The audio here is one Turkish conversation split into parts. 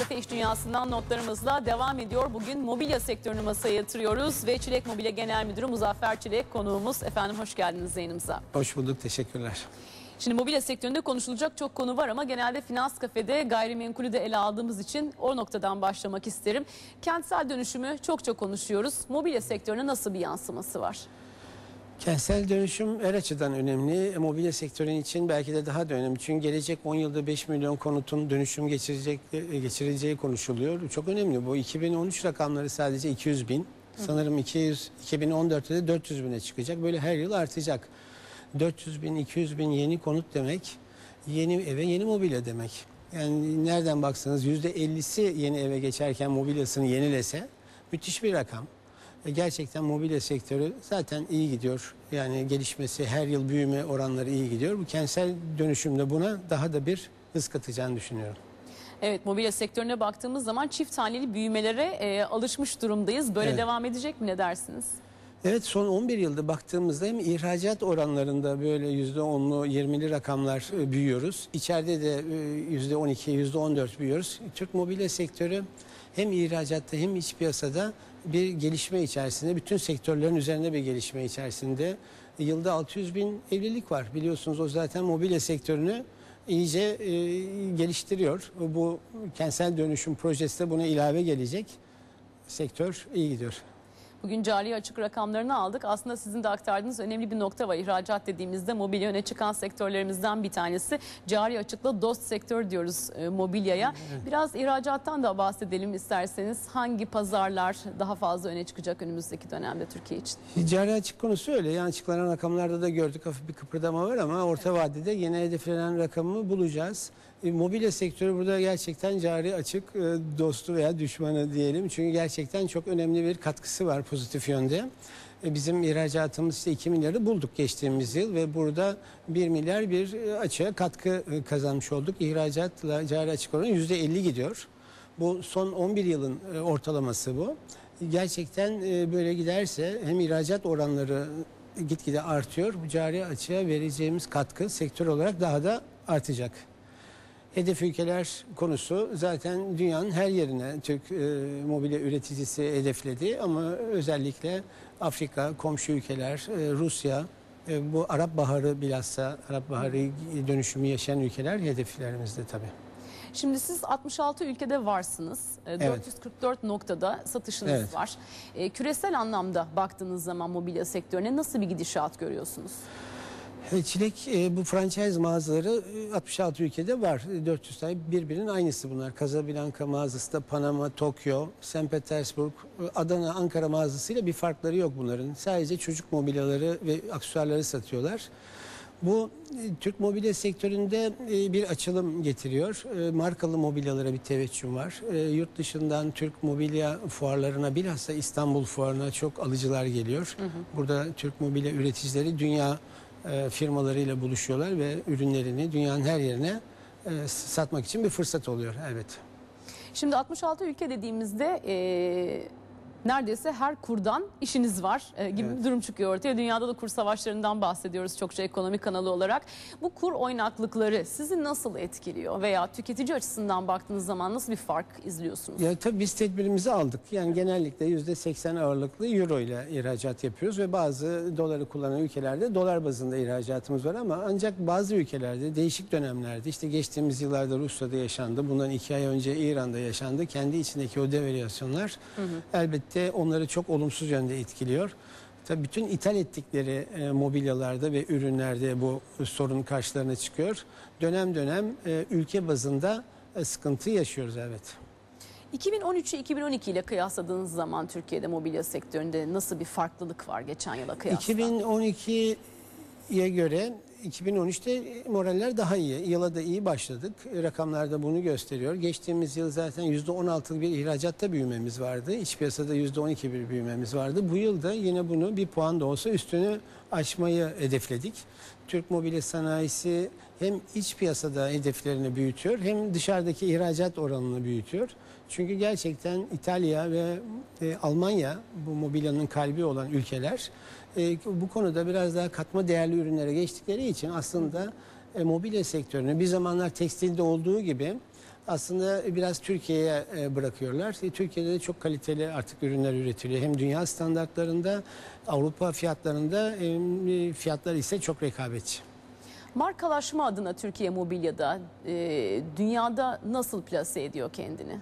Kafe İş Dünyası'ndan notlarımızla devam ediyor. Bugün mobilya sektörünü masaya yatırıyoruz ve Çilek Mobilya Genel Müdürü Muzaffer Çilek konuğumuz. Efendim hoş geldiniz yayınımıza. Hoş bulduk, teşekkürler. Şimdi mobilya sektöründe konuşulacak çok konu var ama genelde finans kafede gayrimenkulü de ele aldığımız için o noktadan başlamak isterim. Kentsel dönüşümü çok çok konuşuyoruz. Mobilya sektörüne nasıl bir yansıması var? Kentsel dönüşüm her açıdan önemli. Mobilya sektörün için belki de daha da önemli. Çünkü gelecek 10 yılda 5 milyon konutun dönüşüm geçirecek, e, geçirileceği konuşuluyor. Çok önemli bu. 2013 rakamları sadece 200 bin. Sanırım 200, 2014'te de 400 bine çıkacak. Böyle her yıl artacak. 400 bin, 200 bin yeni konut demek, yeni eve yeni mobilya demek. Yani nereden baksanız %50'si yeni eve geçerken mobilyasını yenilese müthiş bir rakam. E, Gerçekten mobilya sektörü zaten iyi gidiyor. Yani gelişmesi, her yıl büyüme oranları iyi gidiyor. Bu kentsel dönüşümde buna daha da bir hız katacağını düşünüyorum. Evet mobilya sektörüne baktığımız zaman çift taneli büyümelere e, alışmış durumdayız. Böyle Evet. devam edecek mi ne dersiniz? Evet son 11 yılda baktığımızda hem ihracat oranlarında böyle %10'lu 20'li rakamlar e, büyüyoruz. İçeride de e, %12, %14 büyüyoruz. Türk mobilya sektörü hem ihracatta hem iç piyasada bir gelişme içerisinde, bütün sektörlerin üzerinde bir gelişme içerisinde. E, Yılda 600 bin evlilik var biliyorsunuz o zaten mobilya sektörünü iyice e, geliştiriyor. Bu kentsel dönüşüm projesi de buna ilave gelecek. Sektör iyi gidiyor. Bugün cari açık rakamlarını aldık. Aslında sizin de aktardığınız önemli bir nokta var. İhracat dediğimizde mobilya öne çıkan sektörlerimizden bir tanesi. Cari açıkla dost sektör diyoruz e, mobilyaya. Biraz ihracattan da bahsedelim isterseniz. Hangi pazarlar daha fazla öne çıkacak önümüzdeki dönemde Türkiye için? Cari açık konusu öyle. Yani açıklanan rakamlarda da gördük hafif bir kıpırdama var ama orta vadede yine hedeflenen rakamı bulacağız. E, mobilya sektörü burada gerçekten cari açık e, dostu veya düşmanı diyelim. Çünkü gerçekten çok önemli bir katkısı var pozitif yönde. E, Bizim ihracatımız işte 2 milyarı bulduk geçtiğimiz yıl ve burada 1 milyar bir e, açığa katkı kazanmış olduk. İhracatla cari açık oranı %50 gidiyor. Bu son 11 yılın ortalaması bu. Gerçekten böyle giderse hem ihracat oranları gitgide artıyor. Bu cari açığa vereceğimiz katkı sektör olarak daha da artacak. Hedef ülkeler konusu zaten dünyanın her yerine Türk e, mobilya üreticisi hedefledi ama özellikle Afrika, komşu ülkeler, e, Rusya, e, bu Arap Baharı bilhassa Arap Baharı dönüşümü yaşayan ülkeler hedeflerimizde tabii. Şimdi siz 66 ülkede varsınız. E, Evet. 444 noktada satışınız Evet. var. E, küresel anlamda baktığınız zaman mobilya sektörüne nasıl bir gidişat görüyorsunuz? E, Çilek e, bu franchise mağazaları e, 66 ülkede var. E, 400 tane birbirinin aynısı bunlar. Casablanca mağazası da Panama, Tokyo, St. Petersburg, e, Adana, Ankara mağazasıyla bir farkları yok bunların. Sadece çocuk mobilyaları ve aksesuarları satıyorlar. Bu e, Türk mobilya sektöründe e, bir açılım getiriyor. E, Markalı mobilyalara bir teveccühüm var. E, Yurt dışından Türk mobilya fuarlarına bilhassa İstanbul fuarına çok alıcılar geliyor. Burada Türk mobilya üreticileri dünya e, firmalarıyla buluşuyorlar ve ürünlerini dünyanın her yerine e, satmak için bir fırsat oluyor. Evet. Şimdi 66 ülke dediğimizde e, neredeyse her kurdan işiniz var e, gibi bir durum çıkıyor ortaya. Dünyada da kur savaşlarından bahsediyoruz çokça ekonomi kanalı olarak. Bu kur oynaklıkları sizi nasıl etkiliyor veya tüketici açısından baktığınız zaman nasıl bir fark izliyorsunuz? Ya tabii biz tedbirimizi aldık. Yani genellikle yüzde 80 ağırlıklı euro ile ihracat yapıyoruz ve bazı doları kullanan ülkelerde dolar bazında ihracatımız var ama ancak bazı ülkelerde değişik dönemlerde işte geçtiğimiz yıllarda Rusya'da yaşandı. Bundan iki ay önce İran'da yaşandı. Kendi içindeki o devalüasyonlar elbette onları çok olumsuz yönde etkiliyor. Tabii bütün ithal ettikleri e, mobilyalarda ve ürünlerde bu sorun karşılarına çıkıyor. Dönem dönem e, ülke bazında e, sıkıntı yaşıyoruz evet. 2013'ü 2012 ile kıyasladığınız zaman Türkiye'de mobilya sektöründe nasıl bir farklılık var geçen yıla kıyasla? 2012'ye göre 2013'te moraller daha iyi. Yıla da iyi başladık. Rakamlar da bunu gösteriyor. Geçtiğimiz yıl zaten %16'lık bir ihracatta büyümemiz vardı. İç piyasada %12 bir büyümemiz vardı. Bu yılda yine bunu bir puan da olsa üstünü aşmayı hedefledik. Türk mobilya sanayisi hem iç piyasada hedeflerini büyütüyor hem dışarıdaki ihracat oranını büyütüyor. Çünkü gerçekten İtalya ve e, Almanya bu mobilyanın kalbi olan ülkeler e, bu konuda biraz daha katma değerli ürünlere geçtikleri için aslında e, mobilya sektörünü bir zamanlar tekstilde olduğu gibi aslında biraz Türkiye'ye e, bırakıyorlar. Türkiye'de de çok kaliteli artık ürünler üretiliyor. Hem dünya standartlarında, Avrupa fiyatlarında fiyatlar ise çok rekabetçi. Markalaşma adına Türkiye Mobilya'da dünyada nasıl plase ediyor kendini?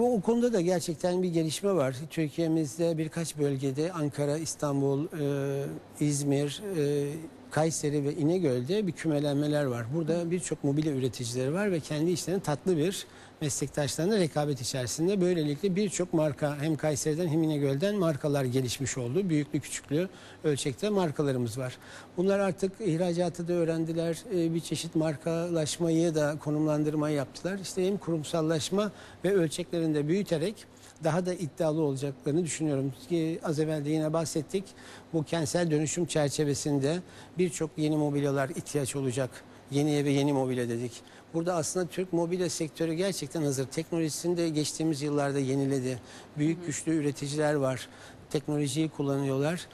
Bu o konuda da gerçekten bir gelişme var. Türkiye'mizde birkaç bölgede Ankara, İstanbul, e, İzmir, e, Kayseri ve İnegöl'de bir kümelenmeler var. Burada birçok mobilya üreticileri var ve kendi işlerinin tatlı bir meslektaşlarına rekabet içerisinde. Böylelikle birçok marka hem Kayseri'den hem İnegöl'den markalar gelişmiş oldu. Büyüklü küçüklü ölçekte markalarımız var. Bunlar artık ihracatı da öğrendiler. E, Bir çeşit markalaşmayı da konumlandırmayı yaptılar. İşte hem kurumsallaşma ve ölçeklerini de büyüterek daha da iddialı olacaklarını düşünüyorum. Ki az evvel de yine bahsettik. Bu kentsel dönüşüm çerçevesinde birçok yeni mobilyalar ihtiyaç olacak. Yeni eve yeni mobilya dedik. Burada aslında Türk mobilya sektörü gerçekten hazır. Teknolojisini de geçtiğimiz yıllarda yeniledi. Büyük güçlü üreticiler var. Teknolojiyi kullanıyorlar.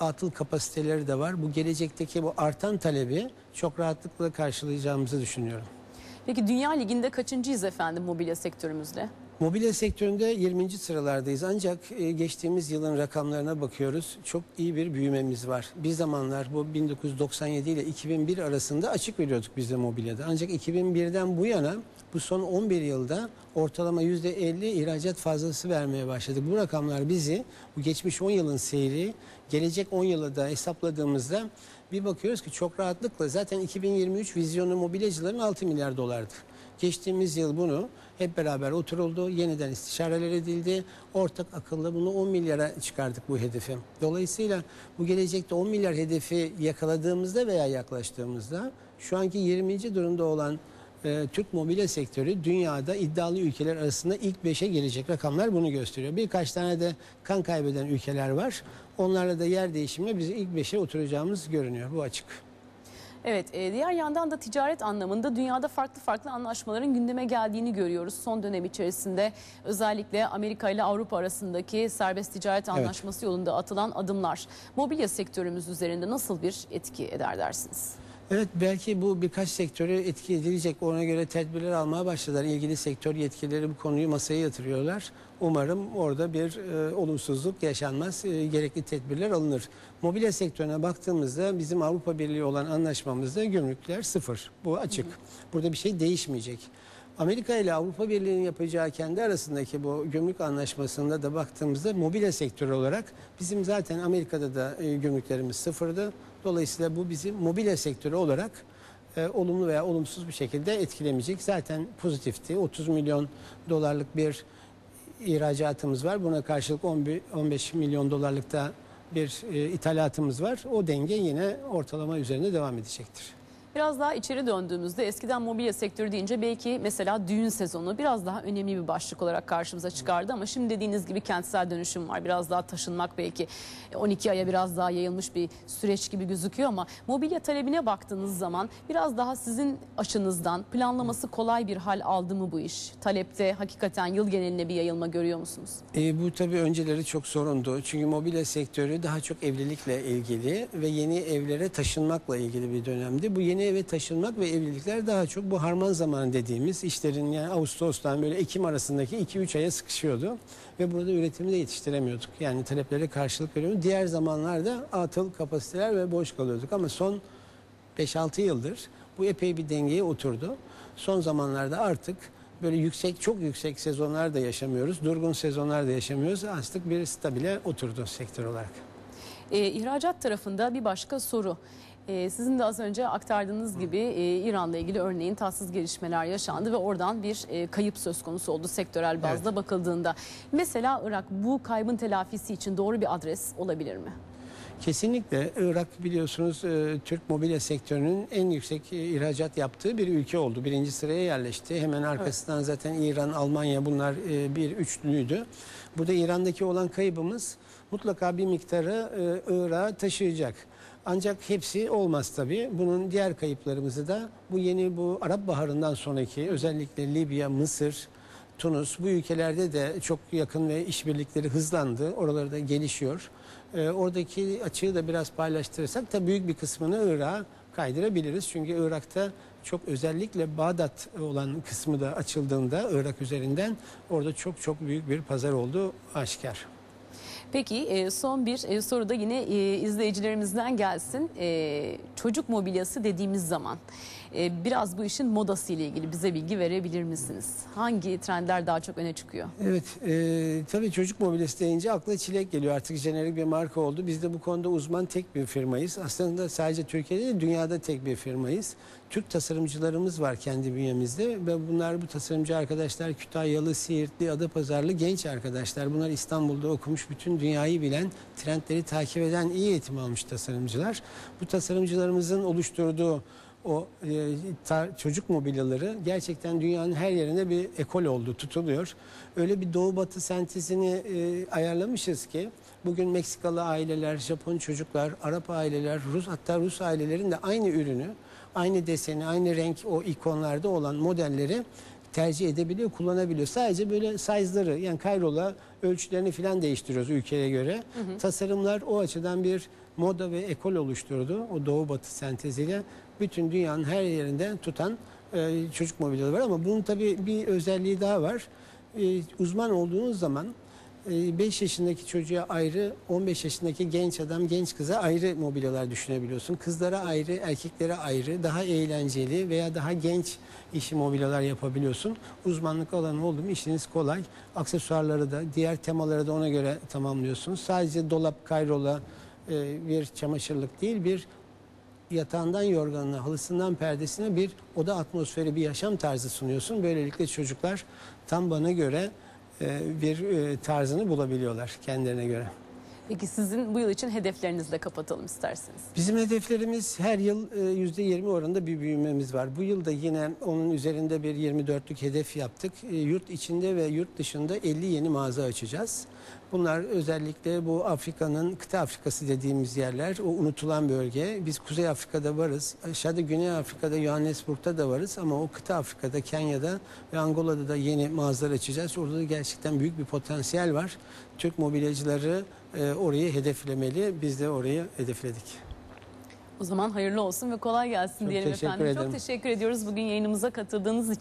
Atıl kapasiteleri de var. Bu gelecekteki bu artan talebi çok rahatlıkla karşılayacağımızı düşünüyorum. Peki Dünya Ligi'nde kaçıncıyız efendim mobilya sektörümüzde? Mobilya sektöründe 20. sıralardayız ancak e, geçtiğimiz yılın rakamlarına bakıyoruz. Çok iyi bir büyümemiz var. Bir zamanlar bu 1997 ile 2001 arasında açık veriyorduk biz de mobilyada. Ancak 2001'den bu yana bu son 11 yılda ortalama %50 ihracat fazlası vermeye başladık. Bu rakamlar bizi bu geçmiş 10 yılın seyri gelecek 10 yılı da hesapladığımızda bir bakıyoruz ki çok rahatlıkla zaten 2023 vizyonu mobilyacıların 6 milyar dolardı. Geçtiğimiz yıl bunu hep beraber oturuldu, yeniden istişareler edildi. Ortak akılla bunu 10 milyara çıkardık bu hedefi. Dolayısıyla bu gelecekte 10 milyar hedefi yakaladığımızda veya yaklaştığımızda şu anki 20. durumda olan e, Türk mobilya sektörü dünyada iddialı ülkeler arasında ilk 5'e gelecek rakamlar bunu gösteriyor. Birkaç tane de kan kaybeden ülkeler var. Onlarla da yer değişimle bizi ilk 5'e oturacağımız görünüyor. Bu açık. Evet, e, diğer yandan da ticaret anlamında dünyada farklı farklı anlaşmaların gündeme geldiğini görüyoruz. Son dönem içerisinde özellikle Amerika ile Avrupa arasındaki serbest ticaret anlaşması yolunda atılan adımlar mobilya sektörümüz üzerinde nasıl bir etki eder dersiniz? Evet belki bu birkaç sektörü etki edilecek. Ona göre tedbirler almaya başladılar. İlgili sektör yetkilileri bu konuyu masaya yatırıyorlar. Umarım orada bir e, olumsuzluk yaşanmaz. E, gerekli tedbirler alınır. Mobilya sektörüne baktığımızda bizim Avrupa Birliği olan anlaşmamızda gümrükler sıfır. Bu açık. Burada bir şey değişmeyecek. Amerika ile Avrupa Birliği'nin yapacağı kendi arasındaki bu gümrük anlaşmasında da baktığımızda mobilya sektörü olarak bizim zaten Amerika'da da e, gümrüklerimiz sıfırdı. Dolayısıyla bu bizi mobilya sektörü olarak e, olumlu veya olumsuz bir şekilde etkilemeyecek. Zaten pozitifti. 30 milyon dolarlık bir ihracatımız var. Buna karşılık 11 15 milyon dolarlık da bir e, ithalatımız var. O denge yine ortalama üzerinde devam edecektir. Biraz daha içeri döndüğümüzde eskiden mobilya sektörü deyince belki mesela düğün sezonu biraz daha önemli bir başlık olarak karşımıza çıkardı ama şimdi dediğiniz gibi kentsel dönüşüm var. Biraz daha taşınmak belki 12 aya biraz daha yayılmış bir süreç gibi gözüküyor ama mobilya talebine baktığınız zaman biraz daha sizin açınızdan planlaması kolay bir hal aldı mı bu iş? Talepte hakikaten yıl geneline bir yayılma görüyor musunuz? E, bu tabii önceleri çok sorundu. Çünkü mobilya sektörü daha çok evlilikle ilgili ve yeni evlere taşınmakla ilgili bir dönemdi. Bu yeni eve taşınmak ve evlilikler daha çok bu harman zamanı dediğimiz işlerin yani Ağustos'tan böyle Ekim arasındaki 2-3 aya sıkışıyordu. Ve burada üretimi de yetiştiremiyorduk. Yani taleplere karşılık veriyorduk. Diğer zamanlarda atıl kapasiteler ve boş kalıyorduk. Ama son 5-6 yıldır bu epey bir dengeye oturdu. Son zamanlarda artık böyle yüksek çok yüksek sezonlar da yaşamıyoruz. Durgun sezonlar da yaşamıyoruz. Artık bir stabile oturdu sektör olarak. Ee, ihracat tarafında bir başka soru. Ee, sizin de az önce aktardığınız gibi e, İran'la ilgili örneğin tatsız gelişmeler yaşandı ve oradan bir e, kayıp söz konusu oldu sektörel bazda bakıldığında. Mesela Irak bu kaybın telafisi için doğru bir adres olabilir mi? Kesinlikle Irak biliyorsunuz e, Türk mobilya sektörünün en yüksek e, ihracat yaptığı bir ülke oldu. Birinci sıraya yerleşti. Hemen arkasından zaten İran, Almanya bunlar e, bir üçlüydü. Burada İran'daki olan kaybımız mutlaka bir miktarı e, Irak'a taşıyacak. Ancak hepsi olmaz tabii. Bunun diğer kayıplarımızı da bu yeni bu Arap Baharı'ndan sonraki özellikle Libya, Mısır, Tunus bu ülkelerde de çok yakın ve işbirlikleri hızlandı. Oraları da gelişiyor. Ee, oradaki açığı da biraz paylaştırırsak da büyük bir kısmını Irak'a kaydırabiliriz. Çünkü Irak'ta çok özellikle Bağdat olan kısmı da açıldığında Irak üzerinden orada çok çok büyük bir pazar olduğu aşikar. Peki e, son bir e, soru da yine e, izleyicilerimizden gelsin. Çocuk mobilyası dediğimiz zaman e, biraz bu işin modası ile ilgili bize bilgi verebilir misiniz? Hangi trendler daha çok öne çıkıyor? Evet, e, tabii çocuk mobilyası deyince akla çilek geliyor. Artık jenerik bir marka oldu. Biz de bu konuda uzman tek bir firmayız. Aslında sadece Türkiye'de değil, dünyada tek bir firmayız. Türk tasarımcılarımız var kendi bünyemizde ve bunlar bu tasarımcı arkadaşlar Kütahyalı, Siirtli, Adapazarlı genç arkadaşlar. Bunlar İstanbul'da okumuş, bütün dünyayı bilen, trendleri takip eden, iyi eğitim almış tasarımcılar. Bu tasarımcılarımızın oluşturduğu o e, ta- çocuk mobilyaları gerçekten dünyanın her yerine bir ekol oldu, tutuluyor. Öyle bir doğu batı sentezini e, ayarlamışız ki bugün Meksikalı aileler, Japon çocuklar, Arap aileler, Rus hatta Rus ailelerin de aynı ürünü, aynı deseni, aynı renk o ikonlarda olan modelleri tercih edebiliyor, kullanabiliyor. Sadece böyle size'ları yani kayrola ölçülerini falan değiştiriyoruz ülkeye göre. Tasarımlar o açıdan bir moda ve ekol oluşturdu. O doğu batı senteziyle bütün dünyanın her yerinde tutan e, çocuk mobilyaları var ama bunun tabii bir özelliği daha var. E, uzman olduğunuz zaman 5 yaşındaki çocuğa ayrı, 15 yaşındaki genç adam, genç kıza ayrı mobilyalar düşünebiliyorsun. Kızlara ayrı, erkeklere ayrı, daha eğlenceli veya daha genç işi mobilyalar yapabiliyorsun. Uzmanlık alanı oldu mu işiniz kolay. Aksesuarları da, diğer temaları da ona göre tamamlıyorsunuz. Sadece dolap, kayrola e, bir çamaşırlık değil, bir yatağından yorganına, halısından perdesine bir oda atmosferi, bir yaşam tarzı sunuyorsun. Böylelikle çocuklar tam bana göre e, bir e, tarzını bulabiliyorlar kendilerine göre. Peki sizin bu yıl için hedeflerinizle kapatalım isterseniz. Bizim hedeflerimiz her yıl e, %20 oranında bir büyümemiz var. Bu yıl da yine onun üzerinde bir 24'lük hedef yaptık. E, Yurt içinde ve yurt dışında 50 yeni mağaza açacağız. Bunlar özellikle bu Afrika'nın kıta Afrikası dediğimiz yerler, o unutulan bölge. Biz Kuzey Afrika'da varız, aşağıda Güney Afrika'da, Johannesburg'da da varız ama o kıta Afrika'da, Kenya'da ve Angola'da da yeni mağazalar açacağız. Orada da gerçekten büyük bir potansiyel var. Türk mobilyacıları e, orayı hedeflemeli. Biz de orayı hedefledik. O zaman hayırlı olsun ve kolay gelsin Çok diyelim efendim. ederim. Çok teşekkür ediyoruz bugün yayınımıza katıldığınız için.